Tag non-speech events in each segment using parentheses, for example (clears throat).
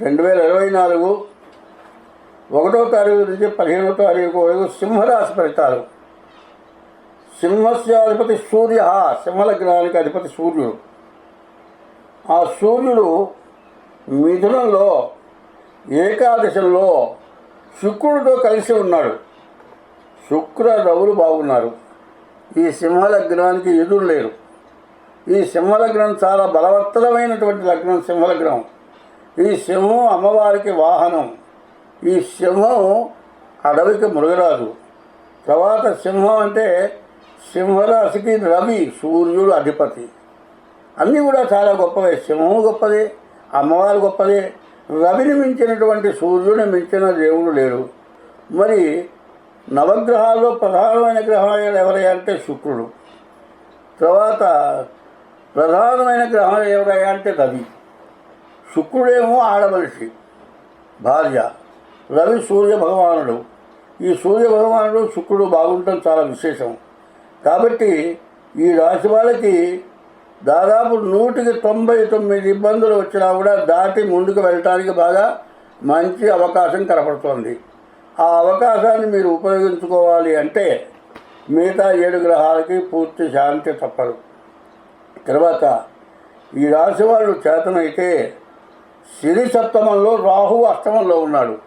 రెండు వేల ఇరవై నాలుగు ఒకటో తారీఖు నుంచి పదిహేనో తారీఖు వరకు సింహరాశి ఫలితాలు. సింహస్య అధిపతి సూర్య సింహలగ్నానికి అధిపతి సూర్యుడు. ఆ సూర్యుడు మిథునంలో ఏకాదశంలో శుక్రుడితో కలిసి ఉన్నాడు. శుక్ర రవులు బాగున్నారు. ఈ సింహలగ్నానికి ఎదురు లేరు. ఈ సింహలగ్నం చాలా బలవత్తరమైనటువంటి లగ్నం సింహలగ్నం ఈ సింహం అమ్మవారికి వాహనం. ఈ సింహం అడవికి మృగరాజు తర్వాత సింహం అంటే సింహరాశికి రవి సూర్యుడు అధిపతి. అన్నీ కూడా చాలా గొప్పవే. సింహం గొప్పదే అమ్మవారు గొప్పదే. రవిని మించినటువంటి సూర్యుని మించిన దేవుడు లేడు. మరి నవగ్రహాల్లో ప్రధానమైన గ్రహాలు ఎవరయ్యా అంటే శుక్రుడు. తర్వాత ప్రధానమైన గ్రహాలు ఎవరయ్యా అంటే రవి. శుక్రుడేమో ఆడమనిషి భార్య. రవి సూర్య భగవానుడు. ఈ సూర్య భగవానుడు శుక్రుడు బాగుండటం చాలా విశేషం. కాబట్టి ఈ రాశి వాళ్ళకి దాదాపు నూటికి తొంభై తొమ్మిది ఇబ్బందులు వచ్చినా కూడా దాటి ముందుకు వెళ్ళటానికి బాగా మంచి అవకాశం కనపడుతోంది. ఆ అవకాశాన్ని మీరు ఉపయోగించుకోవాలి అంటే మిగతా ఏడు గ్రహాలకి పూర్తి శాంతి తప్పదు. తర్వాత ఈ రాశి వాళ్ళు చేతనైతే శని సప్తమంలో రాహు అష్టమంలో ఉన్నాడు.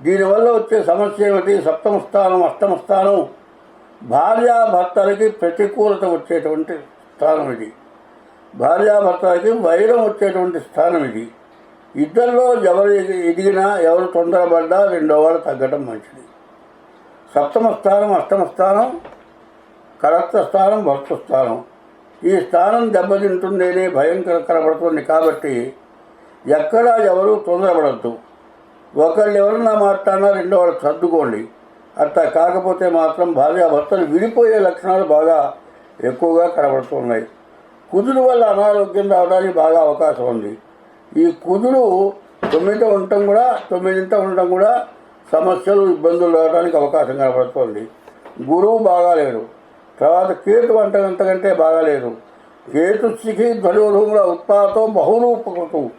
దీనివల్ల వచ్చే సమస్య ఏమిటి? సప్తమ స్థానం అష్టమ స్థానం. భార్యాభర్తలకి ప్రతికూలత వచ్చేటువంటి స్థానం ఇది. భార్యాభర్తలకి వైరం వచ్చేటువంటి స్థానం ఇది. ఇద్దరిలో ఎవరు ఎదిగినా ఎవరు తొందరపడ్డా రెండో వాళ్ళు తగ్గడం మంచిది. సప్తమ స్థానం అష్టమ స్థానం కరక్త స్థానం భర్త స్థానం. ఈ స్థానం దెబ్బతింటుందనే భయం కనబడుతుంది కాబట్టి ఎక్కడా ఎవరు తొందరపడద్దు. ఒకళ్ళు ఎవరన్నా మాట్లాడినా రెండో వాళ్ళు సర్దుకోండి. అట్లా కాకపోతే మాత్రం భార్యాభర్తలు విడిపోయే లక్షణాలు బాగా ఎక్కువగా కనబడుతున్నాయి. కుదురు వల్ల అనారోగ్యం రావడానికి బాగా అవకాశం ఉంది. ఈ కుదురు తొమ్మిదింట ఉండటం కూడా తొమ్మిదింట ఉండటం కూడా సమస్యలు ఇబ్బందులు రావడానికి అవకాశం కనబడుతుంది. గురువు బాగాలేరు తర్వాత కేతు వంట అంతకంటే బాగాలేదు. కేతు స్థితి ధ్వనిరూముల ఉత్పాతో బహురూపకృతం.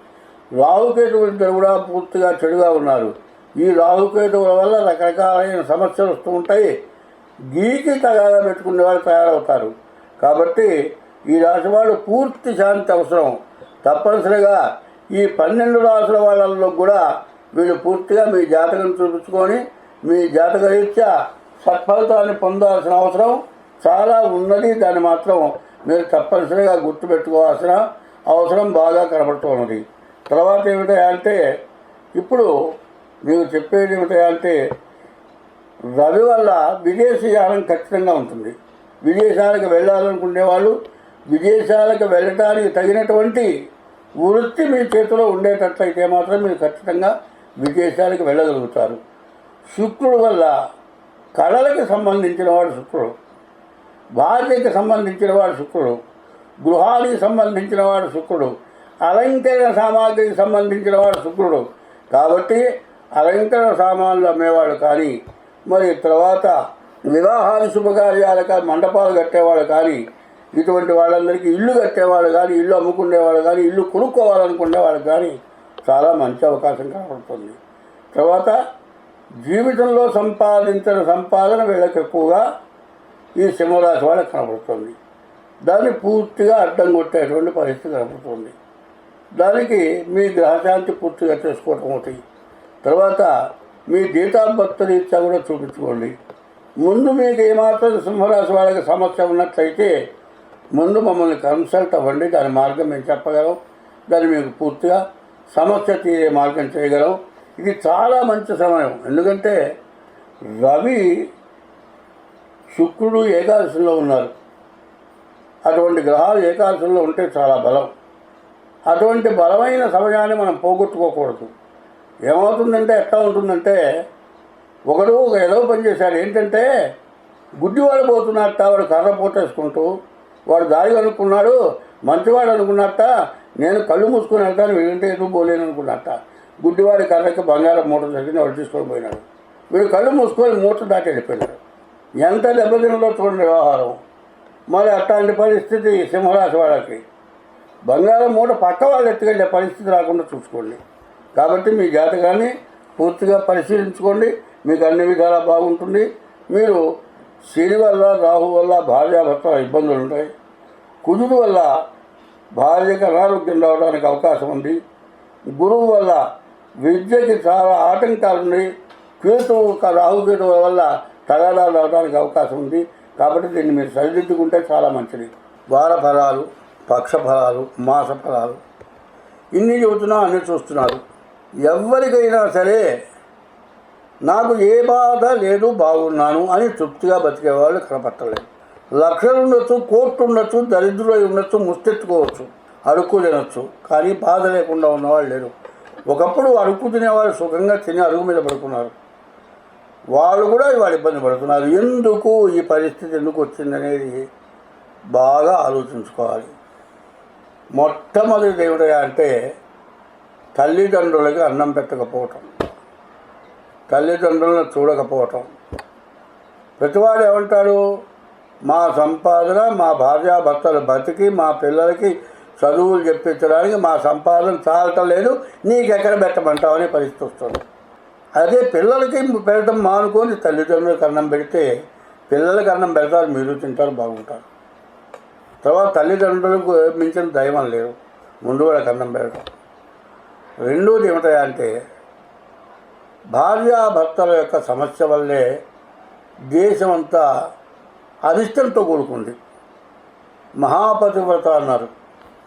రాహుకేతువులు కూడా పూర్తిగా చెడుగా ఉన్నారు. ఈ రాహుకేతువుల వల్ల రకరకాలైన సమస్యలు వస్తూ ఉంటాయి. గీకి తగాదా పెట్టుకునే వాళ్ళు తయారవుతారు. కాబట్టి ఈ రాశి పూర్తి శాంతి అవసరం. తప్పనిసరిగా ఈ పన్నెండు రాసుల వాళ్ళలో కూడా వీళ్ళు పూర్తిగా మీ జాతకం చూపించుకొని మీ జాతక రీత్యా సత్ఫలితాన్ని పొందాల్సిన అవసరం చాలా ఉన్నది. దాన్ని మాత్రం మీరు తప్పనిసరిగా గుర్తుపెట్టుకోవాల్సిన అవసరం బాగా కనబడుతున్నది తర్వాత ఏమిటా అంటే ఇప్పుడు మీరు చెప్పేది ఏమిటా అంటే రవి వల్ల విదేశీయానం ఖచ్చితంగా ఉంటుంది. విదేశాలకు వెళ్ళాలనుకునే వాళ్ళు విదేశాలకు వెళ్ళటానికి తగినటువంటి వృత్తి మీ చేతిలో ఉండేటట్లయితే మాత్రం మీరు ఖచ్చితంగా విదేశాలకు వెళ్ళగలుగుతారు. శుక్రుడు వల్ల కళలకు సంబంధించిన వాడు శుక్రుడు. భార్యకి సంబంధించిన వాడు శుక్రుడు. గృహానికి సంబంధించిన వాడు శుక్రుడు. అలంకరణ సామాగ్రికి సంబంధించిన వాడు శుక్రుడు. కాబట్టి అలంకరణ సామాన్లు అమ్మేవాడు కానీ మరి తర్వాత వివాహాలు శుభకార్యాలు కానీ మండపాలు కట్టేవాడు కానీ ఇటువంటి వాళ్ళందరికీ ఇల్లు కట్టేవాడు కానీ ఇల్లు అమ్ముకునేవాడు కానీ ఇల్లు కొనుక్కోవాలనుకునేవాడు కానీ చాలా మంచి అవకాశం కనబడుతుంది. తర్వాత జీవితంలో సంపాదించిన సంపాదన వీళ్ళకి ఎక్కువగా ఈ సింహరాశి వాళ్ళకి కనబడుతుంది. దాన్ని పూర్తిగా అడ్డం కొట్టేటువంటి పరిస్థితి కనబడుతుంది. దానికి మీ గ్రహశాంతి పూర్తిగా చేసుకోవటం ఒకటి. తర్వాత మీ డేట్ రీత్యా కూడా చూపించుకోండి. ముందు మీకు ఏమాత్రం సింహరాశి వాళ్ళకి సమస్య ఉన్నట్లయితే ముందు మమ్మల్ని కన్సల్ట్ అవ్వండి. దాని మార్గం మేము చెప్పగలం. దాన్ని మీకు పూర్తిగా సమస్య తీరే మార్గం చేయగలం. ఇది చాలా మంచి సమయం. ఎందుకంటే రవి శుక్రుడు ఏకాదశిలో ఉన్నారు. అటువంటి గ్రహాలు ఏకాదశిలో ఉంటే చాలా బలం. అటువంటి బలమైన సమయాన్ని మనం పోగొట్టుకోకూడదు. ఏమవుతుందంటే ఎట్లా ఉంటుందంటే ఒకడు ఒక ఏదో పని చేశాడు. ఏంటంటే గుడ్డివాడు పోతున్నట్ట వాడు కర్ర పోటేసుకుంటూ వాడు దారి అనుకున్నాడు మంచివాడు అనుకున్నట్ట నేను కళ్ళు మూసుకొని వెళ్తాను వీడింటే ఎదురు పోలేను అనుకున్నట్ట గుడ్డివాడి కర్రకి బంగారం మూట జరిగింది వాడు తీసుకొని పోయినాడు. వీడు కళ్ళు మూసుకొని మూట దాటి వెళ్ళిపోయినాడు. ఎంత దెబ్బతినలో చూడండి వ్యవహారం. మరి అట్లాంటి పరిస్థితి సింహరాశి వాళ్ళకి. బంగారం మూట పక్క వాళ్ళు ఎత్తుకెళ్ళే పరిస్థితి రాకుండా చూసుకోండి. కాబట్టి మీ జాతకాన్ని పూర్తిగా పరిశీలించుకోండి. మీకు అన్ని విధాలా బాగుంటుంది. మీరు శని వల్ల రాహు వల్ల భార్యాభర్తల ఇబ్బందులు ఉంటాయి. కుజుడు వల్ల భార్యకు అనారోగ్యం రావడానికి అవకాశం ఉంది. గురువు వల్ల విద్యకి చాలా ఆటంకాలు ఉన్నాయి. కేతువు రాహుకేతువుల వల్ల తగాదాలు రావడానికి అవకాశం ఉంది. కాబట్టి దీన్ని మీరు సరిదిద్దుకుంటే చాలా మంచిది. వార ఫలాలు పక్ష ఫలాలు మాస ఫలాలు ఇన్ని చెబుతున్నా అన్ని చూస్తున్నారు. ఎవరికైనా సరే నాకు ఏ బాధ లేదు బాగున్నాను అని తృప్తిగా బతికేవాళ్ళు కనపట్టలేదు. లక్షలు ఉండొచ్చు కోర్టు ఉండొచ్చు దరిద్రులై ఉండొచ్చు ముస్తెత్తుకోవచ్చు అడుక్కు తినొచ్చు కానీ బాధ లేకుండా ఉన్నవాళ్ళు లేరు. ఒకప్పుడు అడుక్కు తినేవాళ్ళు సుఖంగా తిని అరుగు మీద పడుకున్నారు. వాళ్ళు కూడా ఇవాళ ఇబ్బంది పడుతున్నారు. ఎందుకు ఈ పరిస్థితి ఎందుకు వచ్చిందనేది బాగా ఆలోచించుకోవాలి. మొట్టమొదటి ఏమిటా అంటే తల్లిదండ్రులకు అన్నం పెట్టకపోవటం. తల్లిదండ్రులను చూడకపోవటం. ప్రతివాడు ఏమంటాడు? మా సంపాదన మా భార్యాభర్తలు బతికి మా పిల్లలకి చదువులు చెప్పించడానికి మా సంపాదన చాలటం లేదు నీకెక్కడ ఎక్కడ పరిస్థితి వస్తుంది. అదే పిల్లలకి పెట్టడం మానుకొని తల్లిదండ్రులకు అన్నం పెడితే పిల్లలకి అన్నం పెడతారు మీరు తింటారు బాగుంటారు. తర్వాత తల్లిదండ్రులకు మించిన దైవం లేరు ముందు వాళ్ళకి అన్నం పెడతాం రెండోది ఏమిటా అంటే భార్యాభర్తల యొక్క సమస్య వల్లే దేశం అంతా అరిష్టంతో కూడుకుంది. మహాపతివ్రత అన్నారు.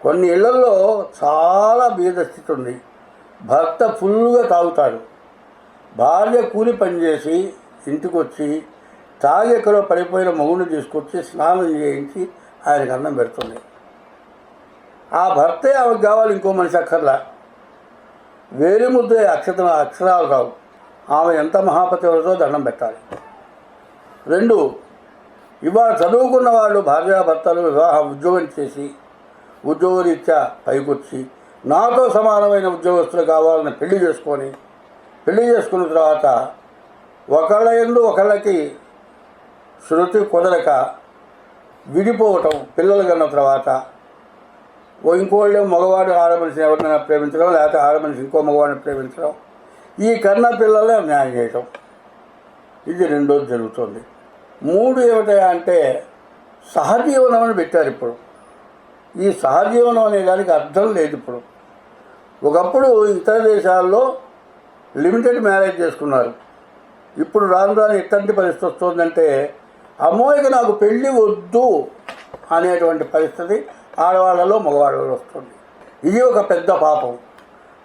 కొన్ని ఇళ్ళలో చాలా బీద స్థితి ఉంది భర్త ఫుల్గా తాగుతాడు. భార్య కూలి పనిచేసి ఇంటికి వచ్చి తాగి ఎక్కడో పడిపోయిన మగుని తీసుకొచ్చి స్నానం చేయించి ఆయనకు అన్నం పెడుతుంది. ఆ భర్తే ఆమెకు కావాలి ఇంకో మనిషి అక్కర్లా? వేలి ముద్ద అక్షత అక్షరాలు రావు ఆమె ఎంత మహాపతివ్రతో దండం పెట్టాలి. రెండు ఇవాళ చదువుకున్న వాళ్ళు భార్యాభర్తలు వివాహ ఉద్యోగం చేసి ఉద్యోగరీత్యా పైకొచ్చి నాతో సమానమైన ఉద్యోగస్తులు కావాలని పెళ్ళి చేసుకొని పెళ్ళి చేసుకున్న తర్వాత ఒకళ్ళ ఎందు ఒకళ్ళకి శృతి కుదరక విడిపోవటం పిల్లలు కన్న తర్వాత. ఓ ఇంకోళ్ళు మగవాడు ఆడమనిషిని ఎవరినైనా ప్రేమించడం లేకపోతే ఆడమనిషి ఇంకో మగవాడిని ప్రేమించడం. ఈ కన్న పిల్లలే న్యాయం చేయటం. ఇది రెండోది జరుగుతుంది. మూడు ఏమిటా అంటే సహజీవనం అని పెట్టారు ఇప్పుడు. ఈ సహజీవనం అనే దానికి అర్థం లేదు ఇప్పుడు. ఒకప్పుడు ఇతర దేశాల్లో లిమిటెడ్ మ్యారేజ్ చేసుకున్నారు. ఇప్పుడు రాను రాను ఎట్లాంటి పరిస్థితి వస్తుందంటే అమ్మోయికి నాకు పెళ్ళి వద్దు అనేటువంటి పరిస్థితి ఆడవాళ్ళలో మగవాళ్ళలో వస్తుంది. ఇది ఒక పెద్ద పాపం.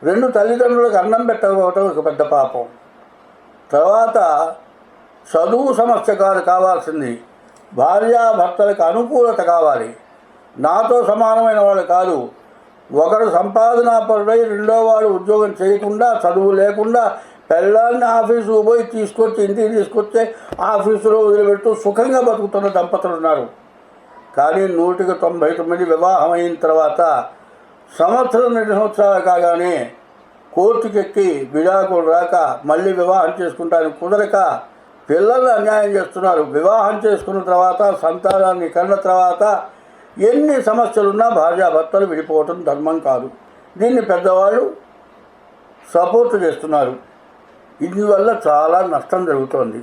రెండు తల్లిదండ్రులకు అన్నం పెట్టకపోవటం ఒక పెద్ద పాపం. తర్వాత చదువు సమస్య కాదు కావాల్సింది. భార్యాభర్తలకు అనుకూలత కావాలి. నాతో సమానమైన వాళ్ళు కాదు. ఒకడు సంపాదనాపరుడై రెండో వాడు ఉద్యోగం చేయకుండా చదువు లేకుండా పెళ్ళాన్ని ఆఫీసుకు పోయి తీసుకొచ్చి ఇంటికి తీసుకొచ్చే ఆఫీసులో వదిలిపెడుతూ సుఖంగా బతుకుతున్న దంపతులు ఉన్నారు. కానీ నూటికి తొంభై తొమ్మిది వివాహం అయిన తర్వాత సంవత్సరం రెండు సంవత్సరాలు కాగానే కోర్టుకెక్కి విడాకులు రాక మళ్ళీ వివాహం చేసుకుంటాను కుదరక పిల్లల్ని అన్యాయం చేస్తున్నారు. వివాహం చేసుకున్న తర్వాత సంతానాన్ని కన్న తర్వాత ఎన్ని సమస్యలున్నా భార్యాభర్తలు విడిపోవటం ధర్మం కాదు. దీన్ని పెద్దవాళ్ళు సపోర్ట్ చేస్తున్నారు. ఇందువల్ల చాలా నష్టం జరుగుతోంది.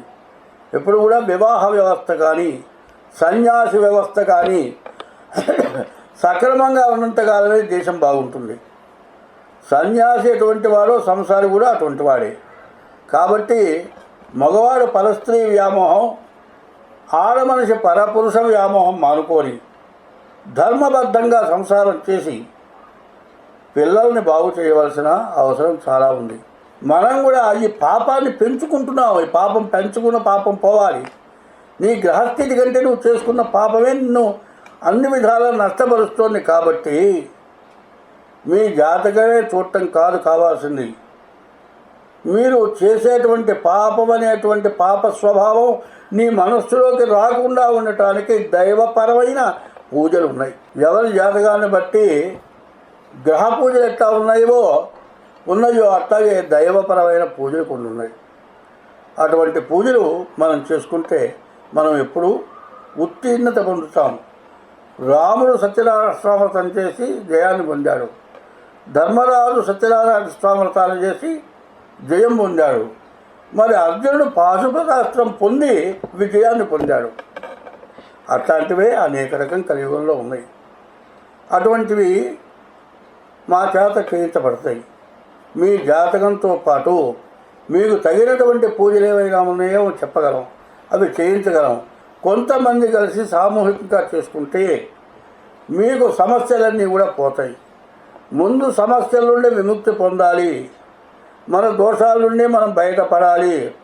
ఎప్పుడు కూడా వివాహ వ్యవస్థ కానీ సన్యాసి వ్యవస్థ కానీ (clears throat) సక్రమంగా ఉన్నంతకాలమే దేశం బాగుంటుంది. సన్యాసి ఎటువంటి వాడో సంసారి కూడా అటువంటి వాడే. కాబట్టి మగవాడు పరస్త్రీ వ్యామోహం ఆడమనిషి పరపురుష వ్యామోహం మానుకొని ధర్మబద్ధంగా సంసారం చేసి పిల్లల్ని బాగు చేయవలసిన అవసరం చాలా ఉంది. మనం కూడా ఈ పాపాన్ని పెంచుకుంటున్నావు ఈ పాపం పెంచుకున్న పాపం పోవాలి. నీ గ్రహస్థితి కంటే నువ్వు చేసుకున్న పాపమే నిన్ను అన్ని విధాలా నష్టపరుస్తోంది కాబట్టి మీ జాతకమే చూడటం కాదు కావాల్సింది. మీరు చేసేటువంటి పాపం అనేటువంటి పాప స్వభావం నీ మనస్సులోకి రాకుండా ఉండటానికి దైవపరమైన పూజలు ఉన్నాయి. ఎవరి జాతకాన్ని బట్టి గ్రహ పూజలు ఎట్లా ఉన్నాయో ఉన్నాయో అట్లాగే దైవపరమైన పూజలు కొన్ని ఉన్నాయి. అటువంటి పూజలు మనం చేసుకుంటే మనం ఎప్పుడూ ఉత్తీర్ణత పొందుతాం. రాముడు సత్యనారాయణ చేసి జయాన్ని పొందాడు. ధర్మరాజు సత్యనారాయణ స్వామి చేసి జయం పొందాడు. మరి అర్జునుడు పాశుపతాస్త్రం పొంది విజయాన్ని పొందాడు. అట్లాంటివే అనేక రకం కలియుగంలో ఉన్నాయి. అటువంటివి మా చేత చేయించబడతాయి. మీ జాతకంతో పాటు మీకు తగినటువంటి పూజలు ఏవైనా ఉన్నాయో చెప్పగలం. అవి చేయించగలం. కొంతమంది కలిసి సామూహికంగా చేసుకుంటే మీకు సమస్యలన్నీ కూడా పోతాయి. ముందు సమస్యల నుండి విముక్తి పొందాలి. మన దోషాల నుండి మనం బయటపడాలి.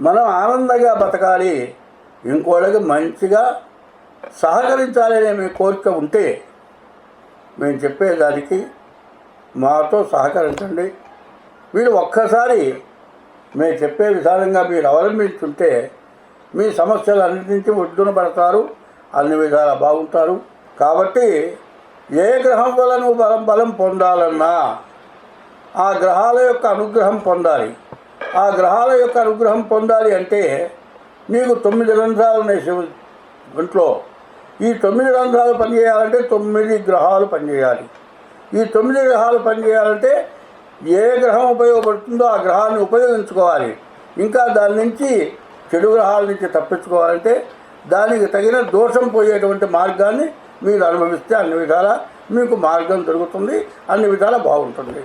మనం ఆనందంగా బతకాలి. ఇంకోళ్ళకి మంచిగా సహకరించాలనే మీ కోరిక ఉంటే మేము చెప్పేదానికి మాతో సహకరించండి. మీరు ఒక్కసారి మేము చెప్పే విధానంగా మీరు అవలంబించుంటే మీ సమస్యలన్నిటి నుంచి ఒడ్డున పడతారు అన్ని విధాలా బాగుంటారు. కాబట్టి ఏ గ్రహం వల్ల నువ్వు బలం బలం పొందాలన్నా ఆ గ్రహాల యొక్క అనుగ్రహం పొందాలి. ఆ గ్రహాల యొక్క అనుగ్రహం పొందాలి అంటే నీకు తొమ్మిది రంధ్రాలు ఉన్నాయి శివ ఇంట్లో ఈ తొమ్మిది రంధ్రాలు పనిచేయాలంటే తొమ్మిది గ్రహాలు పనిచేయాలి. ఈ తొమ్మిది గ్రహాలు పనిచేయాలంటే ఏ గ్రహం ఉపయోగపడుతుందో ఆ గ్రహాన్ని ఉపయోగించుకోవాలి. ఇంకా దాని నుంచి చెడు గ్రహాల నుంచి తప్పించుకోవాలంటే దానికి తగిన దోషం పోయేటువంటి మార్గాన్ని మీరు అనుభవిస్తే అన్ని విధాలా మీకు మార్గం దొరుకుతుంది అన్ని విధాలా బాగుంటుంది.